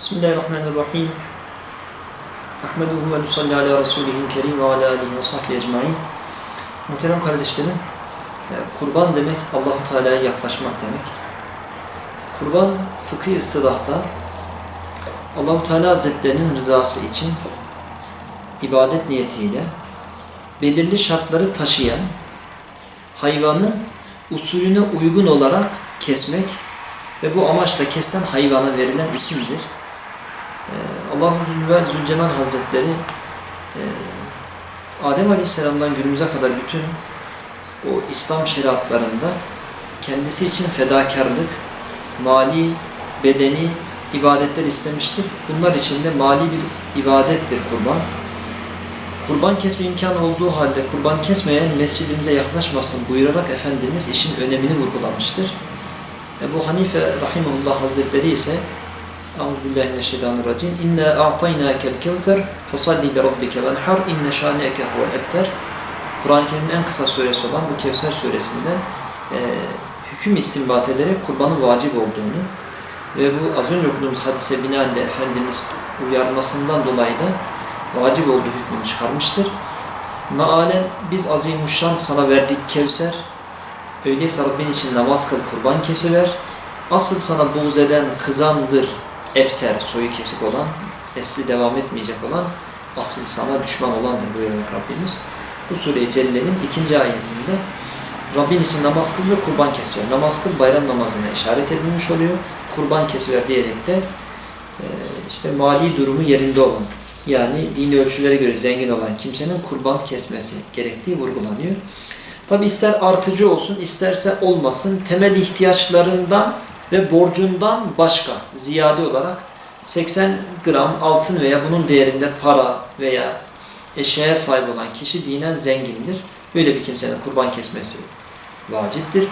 Bismillahirrahmanirrahim. Ahmeduhu ve nusalli ala Resulihil kerim ve ala alihi ve sahbihi ecmain. Muhterem kardeşlerim, e, kurban demek Allahu Teala'ya yaklaşmak demek. Kurban fıkıh ıstılahta Allahu Teala Hazretlerinin rızası için ibadet niyetiyle belirli şartları taşıyan hayvanı usulüne uygun olarak kesmek ve bu amaçla kesilen hayvana verilen isimdir. Allah-u Zülvel Zülcemal Hazretleri e, Adem Aleyhisselam'dan günümüze kadar bütün o İslam şeriatlarında kendisi için fedakarlık, mali, bedeni ibadetler istemiştir. Bunlar içinde mali bir ibadettir kurban. Kurban kesme imkanı olduğu halde kurban kesmeyen mescidimize yaklaşmasın buyurarak Efendimiz işin önemini vurgulamıştır. Ebu Hanife Rahimullah Hazretleri ise Euzubillahimineşşeytanirracim İnne a'taynâkel kevzer fesalli li rabbike venhar inne şâneeke huvel ebter Kur'an-ı Kerim'in en kısa suresi olan bu Kevser suresinden e, hüküm istinbat ederek kurbanın vacip olduğunu ve bu az önce okuduğumuz hadise binaen de Efendimiz uyarmasından dolayı da vacip olduğu hükmünü çıkarmıştır. Mealen biz azimuşşan sana verdik Kevser Öyleyse Rabbin için namaz kıl, kurban kesiver. Asıl sana buğz eden, kızandır, ebter, soyu kesik olan, nesli devam etmeyecek olan, asıl sana düşman olandır buyuruyor Rabbimiz. Bu Sure-i Celle'nin ikinci ayetinde Rabbin için namaz kıl ve kurban kesiver. Namaz kıl bayram namazına işaret edilmiş oluyor. Kurban kesiver diyerek de işte mali durumu yerinde olan, yani dini ölçülere göre zengin olan kimsenin kurban kesmesi gerektiği vurgulanıyor. Tabi ister artıcı olsun, isterse olmasın temel ihtiyaçlarından ve borcundan başka ziyade olarak 80 gram altın veya bunun değerinde para veya eşyaya sahip olan kişi dinen zengindir. Böyle bir kimsenin kurban kesmesi vaciptir.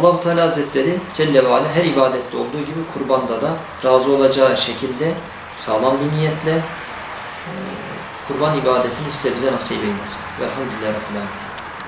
Allahu Teala Hazretleri Celle ve Ala her ibadette olduğu gibi kurbanda da razı olacağı şekilde sağlam bir niyetle kurban ibadetini size bize nasip eylesin. Velhamdülillah Rabbil Alemin.